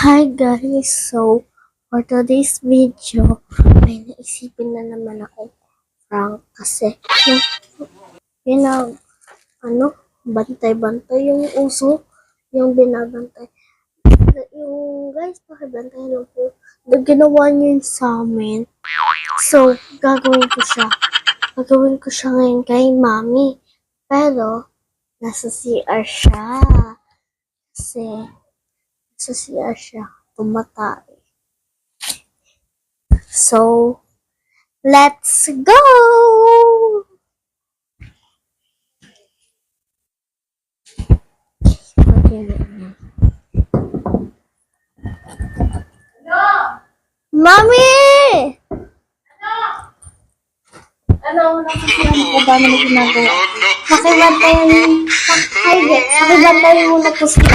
Hi guys! So, for today's video, may naisipin na naman ako prank kasi yun ang, ano, bantay-bantay yung uso, yung binabantay. Yung guys, pakibantay lang po. The ginawa niyo yun sa amin. So, gagawin ko siya. Gagawin ko siya ngayon kay mami. Pero, nasa CR siya. Kasi, sa CR siya tumatay. So, let's go! Okay! Ano, nakasiyan ko ba naman ginagawa? Pakibantayan, pakibantay, pakibantayan mo na po siya.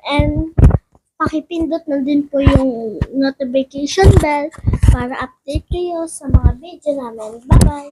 pakipindot na din po yung notification bell para update kayo sa mga video namin. Bye-bye!